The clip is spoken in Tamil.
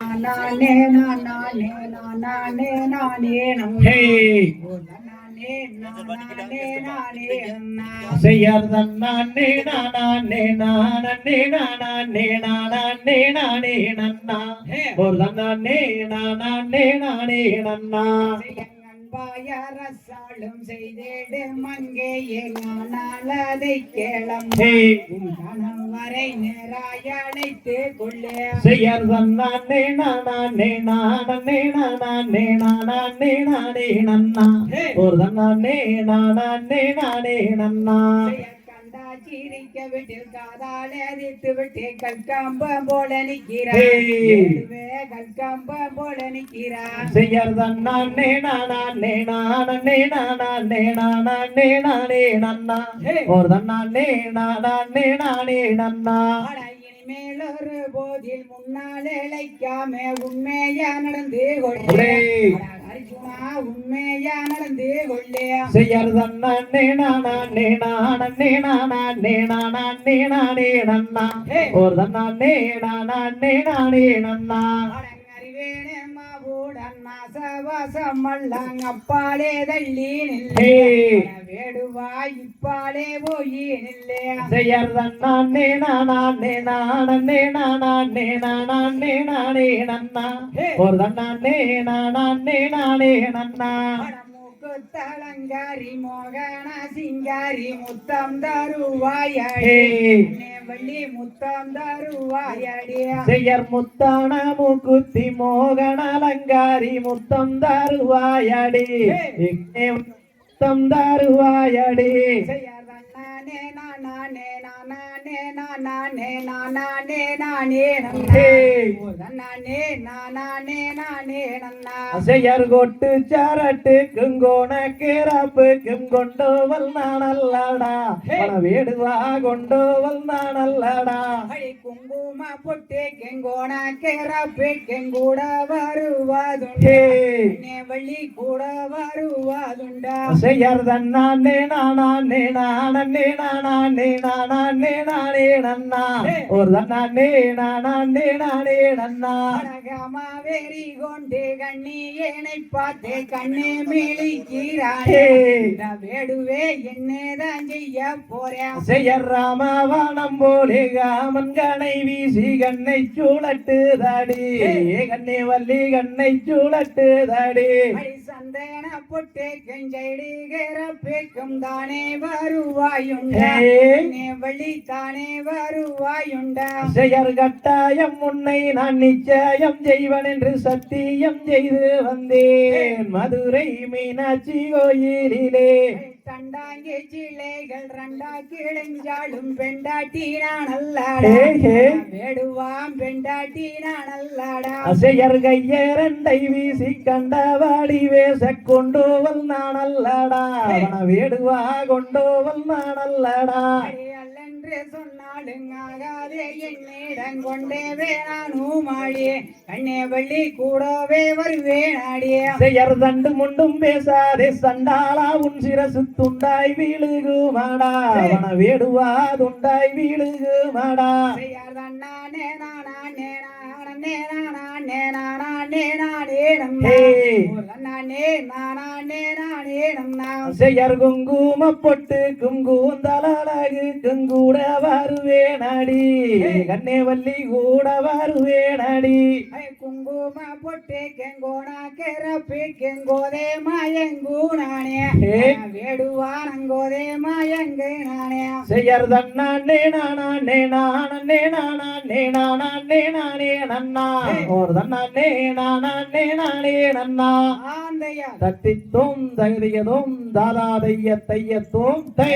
நானே நானே நானே நானே நம் ஹே நானே நானே நானே அண்ணா. செய்யார் தன்னானே நானே நானே நானே நானே நானே நன்னா. ஒரு தன்னானே நானே நானே நன்னா. அன்பாயரசாலும் செய்தேடு மங்கையே நான் அதை கேளம். கணவரை நேராய் அழைத்து கொள்ளே. செய்யார் தன்னானே நானே நானே நானே நானே நானே நன்னா. ஒரு தன்னானே நானே நானே நன்னா. சிரிக்க விட்டு காதால் எதிர்த்து விட்டு கற்காம்பம் போல நிற்கிறா ஹே. கற்காம்பம் போல நிற்கிறா செய்யார் தன்னானே நானே நானே நானே நானே நானே நன்னா. ஒரு தன்னானே நானே நானே நன்னா. ஒரு போதில் முன்னால் இழைக்காம உண்மையா நடந்து. அர்ஜுனா உண்மையா நடந்து கொள்ளே செய்யார் தன்னானே நானே நானே நானே நானே நானே நன்னா. ஒரு தன்னானே நானே நானே நன்னா. அப்பாலே தள்ளி. நில்லே வேடுவா இப்பாலே போய் நில்லே செய்யார் தன்னானே நானே நானே நானே நானே நானே நன்னா ஒரு தன்னானே நானே நானே நன்னா மூக்கு தலங்காரி மோகன சிங்காரி முத்தம் தருவாயடி. வள்ளி முத்தம் தருவாயடி செய்யர் முத்தான மூக்குத்தி மோகன அலங்காரி முத்தம் தருவாயடி முத்தம் தருவாயடி நானே நானே நானே நானே நானே நானே ஹே. நானே நானே நானே நன்னா. செய்யர் கொட்டு சரட்டு குங்கோண கிராப்புக்கும் கொண்டு வந்தானல்லடா வேடுவா கொண்டு அடி குங்கும பொட்டு கெங்கோண கேரப்பே கெங்கூட வருவதுண்டே. வள்ளி கூட வருவதுண்டா. செய்யர் தன்னானே நானே நானே நானே நானே நானே நன்னா. ஒரு தன்னானே நானே நானே நன்னா. வெறி கொண்டு கண்ணி ஏனை பார்த்து கண்ணே. இந்த வேடுவே என்னதான் செய்ய போறேன். செய்யர் ராமவானம் போலே காமன் கனை வீசி கண்ணை சூழட்டு தாடி கண்ணே வள்ளி கண்ணை சூழட்டு தாடி சந்தன பொட்டு கெஞ்சைடி கேரப்பேக்கும் தானே வருவாயுண்டா. வள்ளி தானே வருவாயுண்டா. செய்யர் கட்டாயம் உன்னை நான் நிச்சயம் செய்வன் என்று சத்தியம் செய்து வந்தேன். மதுரை மீனாட்சி கோயிலிலே. தண்டாங்கி சிலைகள் ரெண்டா கிழஞ்சாலும் பெண்டாட்டி நான் அல்லாடா ஹே, ஹே. வேடுவாம் பெண்டாட்டி நான் அல்லாடா அசையர் கையரண்டை அல்லென்று சொன்னாலும் ஆகாதே என்னிடம் கொண்டே வேணானும் ஆடியே கண்ணே வள்ளி கூடவே வருவேன் ஆடியே. செய்யர் தண்டு முண்டும் பேசாதே சண்டாளா உன் சிரசு துண்டாய் வீழுகுமாடா. அவன வேடுவா துண்டாய் வீழுகுமாடா. செய்யார்தான் நானே நானே நானே நானே நானே நானே. நானே நானே நானே செய்யர் குங்கும பொட்டு குங்கூந்தலகு குங்கூட வருவேனடி கண்ணே வள்ளி கூட வருவேனடி குங்கும பொட்டு கெங்கோனா கெரப்பி கெங்கோதே மாயங்கு நானே. வேடுவானங்கோதே மாயங்கு நானே செய்யர் தன்னானே நானே நானே நானே நானே நானே நன்னா ஒரு தன்னானே நானே நானே நன்னா. தத்தித்தும் தகுதியதும் தாதா தைய தையத்தும் தை